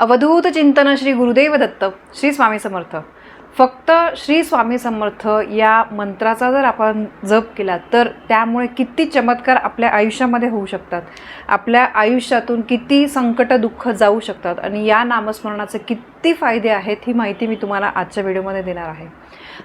अवधूत चिंतन श्री गुरुदेव दत्त श्री स्वामी समर्थ. फक्त श्री स्वामी समर्थ या मंत्राचा जर आपण जप केला तर त्यामुळे किती चमत्कार आपल्या आयुष्यामध्ये होऊ शकतात. आपल्या आयुष्यातून किती संकट दुःख जाऊ शकतात आणि या नामस्मरणाचे किती फायदे आहेत ही माहिती मी तुम्हाला आजच्या व्हिडिओमध्ये देणार आहे.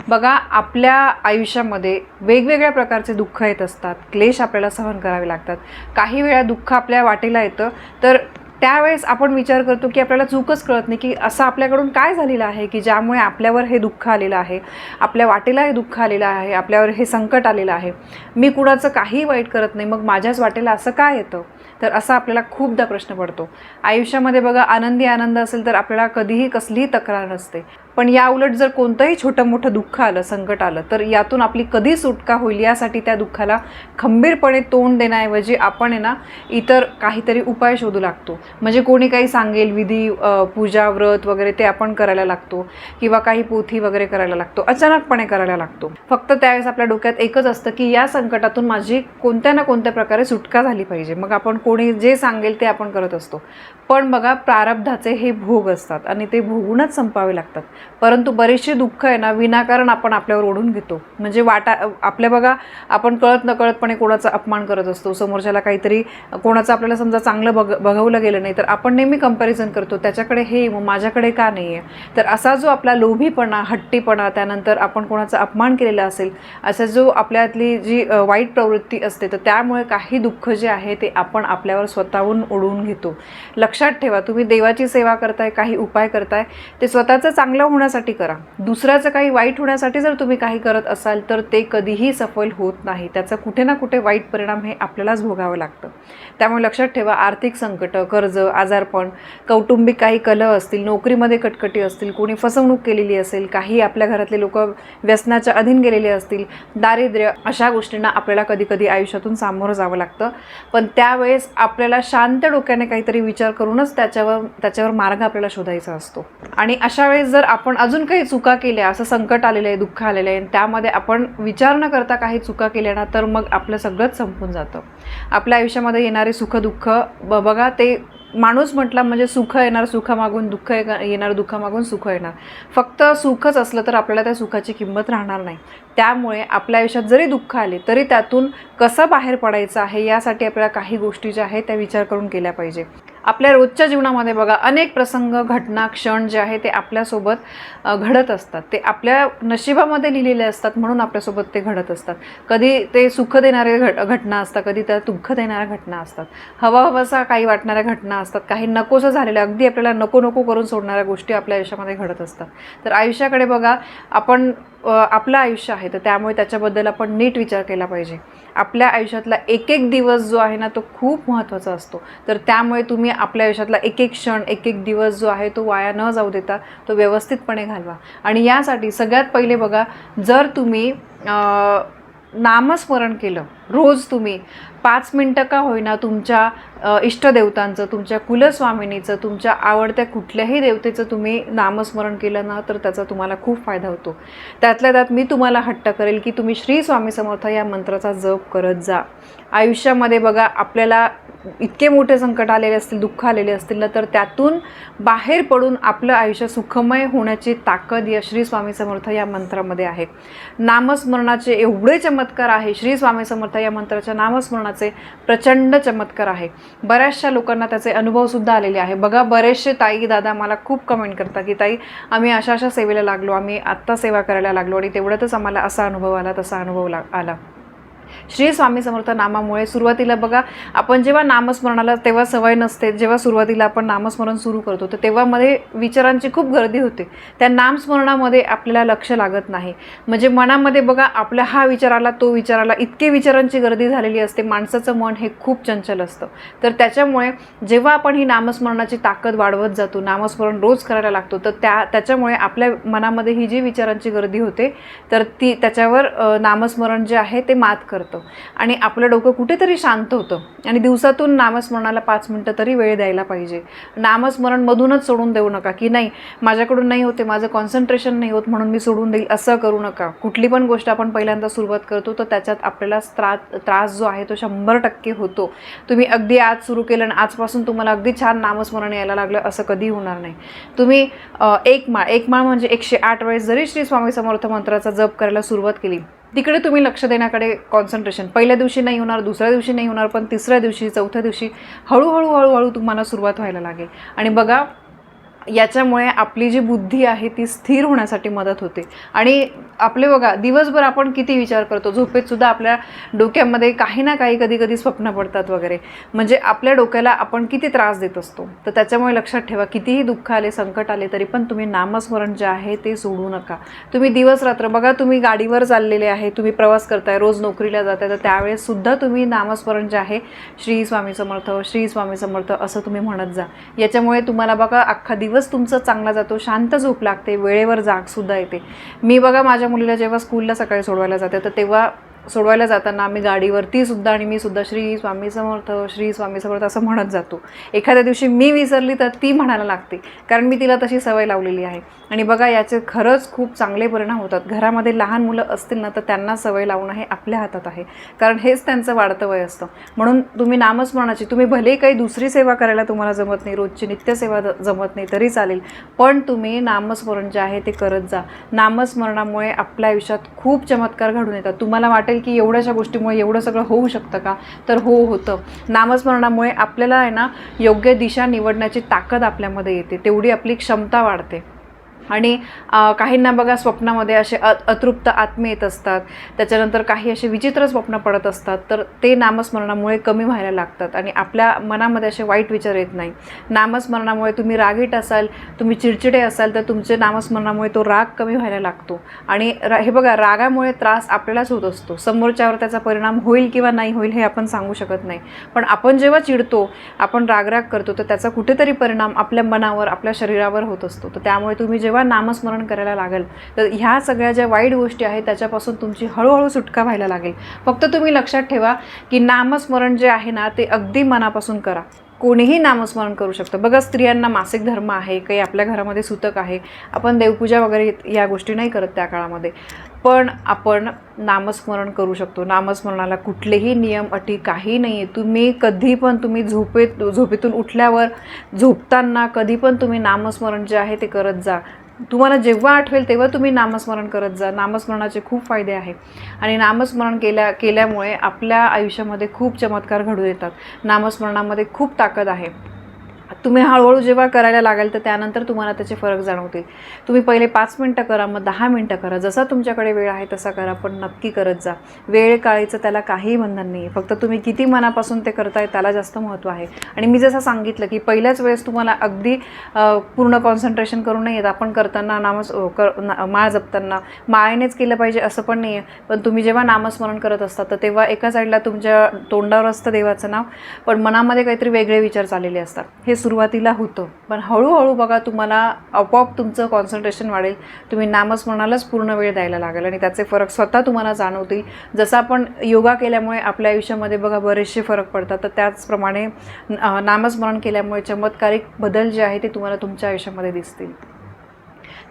बघा आपल्या आयुष्यामध्ये वेगवेगळ्या प्रकारचे दुःख येत असतात क्लेश आपल्याला सहन करावे लागतात. काही वेळा दुःख आपल्या वाटेला येतं तर त्यावेळेस आपण विचार करतो की आपल्याला चूकच कळत नाही की असं आपल्याकडून काय झालेलं आहे की ज्यामुळे आपल्यावर हे दुःख आलेलं आहे आपल्या वाटेला हे दुःख आलेलं आहे आपल्यावर हे संकट आलेलं आहे. मी कुणाचं काही वाईट करत नाही मग माझ्याच वाटेला असं काय येतं? तर असा आपल्याला खूपदा प्रश्न पडतो. आयुष्यामध्ये बघा आनंदी आनंद असेल तर आपल्याला कधीही कसलीही तक्रार नसते. पण या उलट जर कोणतंही छोटं मोठं दुःख आलं संकट आलं तर यातून आपली कधी सुटका होईल यासाठी त्या दुःखाला खंबीरपणे तोंड देण्याऐवजी आपण आहे ना इतर काहीतरी उपाय शोधू लागतो. म्हणजे कोणी काही सांगेल विधी पूजा व्रत वगैरे ते आपण करायला लागतो किंवा काही पोथी वगैरे करायला लागतो अचानकपणे करायला लागतो. फक्त त्यावेळेस आपल्या डोक्यात एकच असतं की या संकटातून माझी कोणत्या ना कोणत्या प्रकारे सुटका झाली पाहिजे. मग आपण कोणी जे सांगेल ते आपण करत असतो. पण बघा प्रारब्धाचे हे भोग असतात आणि ते भोगूनच संपावे लागतात. परंतु बरेचसे दुःख आहे ना विनाकारण आपण आपल्यावर ओढून घेतो. म्हणजे वाटा आपल्या बघा आपण कळत नकळतपणे कोणाचा अपमान करत असतो. समोरच्याला काहीतरी कोणाचं आपल्याला समजा चांगलं बघ बघवलं गेलं नाही तर आपण नेहमी कंपॅरिझन करतो. त्याच्याकडे हे मग माझ्याकडे का नाही आहे तर असा जो आपला लोभीपणा हट्टीपणा त्यानंतर आपण कोणाचा अपमान केलेला असेल असा जो आपल्यातली जी वाईट प्रवृत्ती असते तर त्यामुळे काही दुःख जे आहे ते आपण आपल्यावर स्वतःहून ओढवून घेतो. लक्षात ठेवा तुम्ही देवाची सेवा करताय काही उपाय करताय ते स्वतःचं चांगलं होण्यासाठी करा. दुसऱ्याचं काही वाईट होण्यासाठी जर तुम्ही काही करत असाल तर ते कधीही सफल होत नाही. त्याचा कुठे ना कुठे वाईट परिणाम हे आपल्यालाच भोगावं लागतं. त्यामुळे लक्षात ठेवा आर्थिक संकटं कर्ज आजारपण कौटुंबिक काही कलह असतील नोकरीमध्ये कटकटी असतील कोणी फसवणूक केलेली असेल काही आपल्या घरातले लोक व्यसनाच्या अधीन गेलेले असतील दारिद्र्य अशा गोष्टींना आपल्याला कधी कधी आयुष्यातून सामोरं जावं लागतं. पण त्यावेळेस आपल्याला शांत डोक्याने काहीतरी विचार करूनच त्याच्यावर त्याच्यावर मार्ग आपल्याला शोधायचा असतो. आणि अशा वेळेस जर आपण अजून काही चुका केल्या असं संकट आलेलं आहे दुःख आलेलं आहे आणि त्यामध्ये आपण विचार न करता काही चुका केल्या ना तर मग आपलं सगळंच संपून जातं. आपल्या आयुष्यामध्ये येणारे सुख दुःख ब बघा ते माणूस म्हटला म्हणजे सुख येणार सुखामागून दुःख येणार येणार दुःखामागून सुख येणार. फक्त सुखच असलं तर आपल्याला त्या सुखाची किंमत राहणार नाही. त्यामुळे आपल्या आयुष्यात जरी दुःख आले तरी त्यातून कसं बाहेर पडायचं आहे यासाठी आपल्याला काही गोष्टी ज्या आहेत त्या विचार करून केल्या पाहिजे. आपल्या रोजच्या जीवनामध्ये बघा अनेक प्रसंग घटना क्षण जे आहे ते आपल्यासोबत घडत असतात. ते आपल्या नशिबामध्ये लिहिलेले असतात म्हणून आपल्यासोबत ते घडत असतात. कधी ते सुख देणारे घट घटना असतात कधी त्या दुःख देणाऱ्या घटना असतात. हवा हवासा काही वाटणाऱ्या घटना असतात काही नकोसं झालेल्या अगदी आपल्याला नको नको करून सोडणाऱ्या गोष्टी आपल्या आयुष्यामध्ये घडत असतात. तर आयुष्याकडे बघा आपण आपलं आयुष्य आहे तर त्यामुळे त्याच्याबद्दल आपण नीट विचार केला पाहिजे. आपल्या आयुष्यातला एक एक दिवस जो आहे ना तो खूप महत्त्वाचा असतो. तर त्यामुळे तुम्ही आपल्या आयुष्यातला एक एक क्षण एक एक दिवस जो आहे तो वाया न जाऊ देता तो व्यवस्थितपणे घालवा. आणि यासाठी सगळ्यात पहिले बघा जर तुम्ही नामस्मरण केलं रोज तुम्ही पाच मिनटं का होईना तुमच्या इष्टदेवतांचं तुमच्या कुलस्वामिनीचं तुमच्या आवडत्या कुठल्याही देवतेचं तुम्ही नामस्मरण केलं ना तर त्याचा तुम्हाला खूप फायदा होतो. त्यातल्या त्यात मी तुम्हाला हट्ट करेल की तुम्ही श्री स्वामी समर्थ या मंत्राचा जप करत जा. आयुष्यामध्ये बघा आपल्याला इतके मोठे संकट आलेले असतील दुःख आलेले असतील ना तर त्यातून बाहेर पडून आपलं आयुष्य सुखमय होण्याची ताकद या श्री स्वामी समर्थ या मंत्रामध्ये आहे. नामस्मरणाचे एवढे चमत्कार आहे श्री स्वामी समर्थ या मंत्राच्या नामस्मरणाचे प्रचंड चमत्कार आहे. बऱ्याचशा लोकांना त्याचे अनुभवसुद्धा आलेले आहे. बघा बरेचसे ताई दादा मला खूप कमेंट करतात की ताई आम्ही अशा अशा सेवेला लागलो आम्ही आत्ता सेवा करायला लागलो आणि तेवढ्यातच आम्हाला असा अनुभव आला तसा अनुभव ला आला. श्री स्वामी समर्थ नामामुळे सुरुवातीला बघा आपण जेव्हा नामस्मरणाला तेव्हा सवय नसते जेव्हा सुरुवातीला आपण नामस्मरण सुरू करतो तर तेव्हा मध्ये विचारांची खूप गर्दी होते. त्या नामस्मरणामध्ये आपल्याला लक्ष लागत नाही. म्हणजे मनामध्ये बघा आपल्या हा विचाराला तो विचाराला इतके विचारांची गर्दी झालेली असते माणसाचं मन हे खूप चंचल असतं. तर त्याच्यामुळे जेव्हा आपण ही नामस्मरणाची ताकद वाढवत जातो नामस्मरण रोज करायला लागतो तर त्या त्याच्यामुळे आपल्या मनामध्ये ही जी विचारांची गर्दी होते तर ती त्याच्यावर नामस्मरण जे आहे ते मात करतं. आणि आपलं डोकं कुठेतरी शांत होतं. आणि दिवसातून नामस्मरणाला पाच मिनटं तरी वेळ द्यायला पाहिजे. नामस्मरणमधूनच सोडून देऊ नका की नाही माझ्याकडून नाही होते माझं कॉन्सन्ट्रेशन नाही होत म्हणून मी सोडून देईल असं करू नका. कुठली पण गोष्ट आपण पहिल्यांदा सुरुवात करतो तर त्याच्यात आपल्याला त्रास त्रास जो आहे तो शंभर टक्के होतो. तुम्ही अगदी आज सुरू केलं आणि आजपासून तुम्हाला अगदी छान नामस्मरण यायला लागलं असं कधी होणार नाही. तुम्ही एक माळ एक माळ म्हणजे एकशे आठ वेळेस जरी श्री स्वामी समर्थ मंत्राचा जप करायला सुरुवात केली तिकडे तुम्ही लक्ष देण्याकडे कॉन्सन्ट्रेशन पहिल्या दिवशी नाही होणार दुसऱ्या दिवशी नाही होणार पण तिसऱ्या दिवशी चौथ्या दिवशी हळूहळू हळूहळू तुम्हाला सुरुवात व्हायला लागेल. आणि बघा याच्यामुळे आपली जी बुद्धी आहे ती स्थिर होण्यासाठी मदत होते. आणि आपले बघा दिवसभर आपण किती विचार करतो झोपेत सुद्धा आपल्या डोक्यामध्ये काही ना काही कधी कधी स्वप्न पडतात वगैरे. म्हणजे आपल्या डोक्याला आपण किती त्रास देत असतो. तर त्याच्यामुळे लक्षात ठेवा कितीही दुःख आले संकट आले तरी पण तुम्ही नामस्मरण जे आहे ते सोडू नका. तुम्ही दिवस रात्र बघा तुम्ही गाडीवर चाललेले आहे तुम्ही प्रवास करताय रोज नोकरीला जाताय तर त्यावेळेस सुद्धा तुम्ही नामस्मरण जे आहे श्री स्वामी समर्थ श्री स्वामी समर्थ असं तुम्ही म्हणत जा. याच्यामुळे तुम्हाला बघा अख्खा दिवस तुमचा चांगला जातो शांत झोप लागते वेळेवर जागसुद्धा येते. मी बघा माझ्या मुलीला जेव्हा स्कूलला सकाळी सोडवायला जाते तर तेव्हा सोडवायला जाताना आम्ही गाडीवरती सुद्धा आणि मी सुद्धा श्री स्वामी समर्थ श्री स्वामी समर्थ असं म्हणत जातो. एखाद्या दिवशी मी विसरली तर ती म्हणायला लागते. कारण मी तिला तशी सवय लावलेली आहे. आणि बघा याचे खरंच खूप चांगले परिणाम होतात. घरामध्ये लहान मुलं असतील ना तर त्यांना सवय लावणं हे आपल्या हातात आहे. कारण हेच त्यांचं वाढतं वय असतं. म्हणून तुम्ही नामस्मरणाची तुम्ही भले काही दुसरी सेवा करायला तुम्हाला जमत नाही रोजची नित्यसेवा ज- जमत नाही तरी चालेल. पण तुम्ही नामस्मरण जे आहे ते करत जा. नामस्मरणामुळे आपल्या आयुष्यात खूप चमत्कार घडून येतात. तुम्हाला वाटेल की एवढ्याशा गोष्टीमुळे एवढं सगळं होऊ शकतं का? तर हो होतं. नामस्मरणामुळे आपल्याला आहे ना योग्य दिशा निवडण्याची ताकद आपल्यामध्ये येते. तेवढी आपली क्षमता वाढते. आणि काहींना बघा स्वप्नामध्ये असे अ अतृप्त आत्मे येत असतात. त्याच्यानंतर काही असे विचित्र स्वप्न पडत असतात. तर ते नामस्मरणामुळे कमी व्हायला लागतात आणि आपल्या मनामध्ये असे वाईट विचार येत नाही. नामस्मरणामुळे तुम्ही रागीट असाल तुम्ही चिडचिडे असाल तर तुमचे नामस्मरणामुळे तो राग कमी व्हायला लागतो. आणि रा हे बघा रागामुळे त्रास आपल्यालाच होत असतो. समोरच्यावर त्याचा परिणाम होईल किंवा नाही होईल हे आपण सांगू शकत नाही. पण आपण जेव्हा चिडतो आपण रागराग करतो तर त्याचा कुठेतरी परिणाम आपल्या मनावर आपल्या शरीरावर होत असतो. तर त्यामुळे तुम्ही जेव्हा नामस्मरण करायला लागेल. तर ह्या सगळ्या ज्या वाईट गोष्टी आहेत त्याच्यापासून तुमची हळूहळू सुटका व्हायला लागेल. फक्त तुम्ही लक्षात ठेवा की नामस्मरण जे आहे ना ते अगदी मनापासून करा. कोणीही नामस्मरण करू शकतं. बघा स्त्रियांना मासिक धर्म आहे काही आपल्या घरामध्ये सुतक आहे. आपण देवपूजा वगैरे या गोष्टी नाही करत त्या काळामध्ये. पण आपण नामस्मरण करू शकतो. नामस्मरणाला कुठलेही नियम अटी काही नाही आहे तुम्ही कधी पण तुम्ही झोपेत झोपेतून उठल्यावर झोपताना कधी पण तुम्ही नामस्मरण जे आहे ते करत जा. तुम्हाला जेव्हा आठवेल तेव्हा तुम्ही नामस्मरण करत जा. नामस्मरणाचे खूप फायदे आहे. आणि नामस्मरण केल्या केल्यामुळे आपल्या आयुष्यामध्ये खूप चमत्कार घडून येतात नामस्मरणामध्ये खूप ताकद आहे. तुम्ही हळूहळू जेव्हा करायला लागाल तर त्यानंतर तुम्हाला त्याचे फरक जाणवतील. तुम्ही पहिले पाच मिनटं करा मग दहा मिनटं करा. जसा तुमच्याकडे वेळ आहे तसा करा पण नक्की करत जा. वेळ काळीचं त्याला काहीही बंधन नाही आहे फक्त तुम्ही किती मनापासून ते करताय त्याला जास्त महत्त्व आहे. आणि मी जसं सांगितलं की पहिल्याच वेळेस तुम्हाला अगदी पूर्ण कॉन्सन्ट्रेशन करून नाही येत आपण करताना नामस कर ना माळ जपताना. माळेनेच केलं पाहिजे असं पण नाही आहे पण तुम्ही जेव्हा नामस्मरण करत असता तर तेव्हा एका साईडला तुमच्या तोंडावर असतं देवाचं नाव पण मनामध्ये काहीतरी वेगळे विचार चाललेले असतात. हे सुरुवातीला होतं. पण हळूहळू बघा तुम्हाला आपोआप तुमचं कॉन्सन्ट्रेशन वाढेल. तुम्ही नामस्मरणालाच पूर्ण वेळ द्यायला लागेल आणि त्याचे फरक स्वतः तुम्हाला जाणवतील. जसं आपण योगा केल्यामुळे आपल्या आयुष्यामध्ये बघा बरेचसे फरक पडतात. तर त्याचप्रमाणे नामस्मरण केल्यामुळे चमत्कारिक बदल जे आहे ते तुम्हाला तुमच्या आयुष्यामध्ये दिसतील.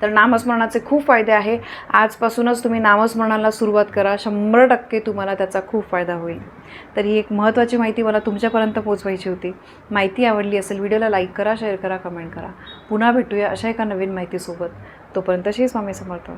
तर नामस्मरणाचे खूप फायदे आहे. आजपासूनच तुम्ही नामस्मरणाला सुरुवात करा. शंभर टक्के तुम्हाला त्याचा खूप फायदा होईल. तर ही एक महत्त्वाची माहिती मला तुमच्यापर्यंत पोचवायची होती. माहिती आवडली असेल व्हिडिओला लाईक करा शेअर करा कमेंट करा. पुन्हा भेटूया अशा एका नवीन माहितीसोबत. तोपर्यंत श्री स्वामी समर्थ.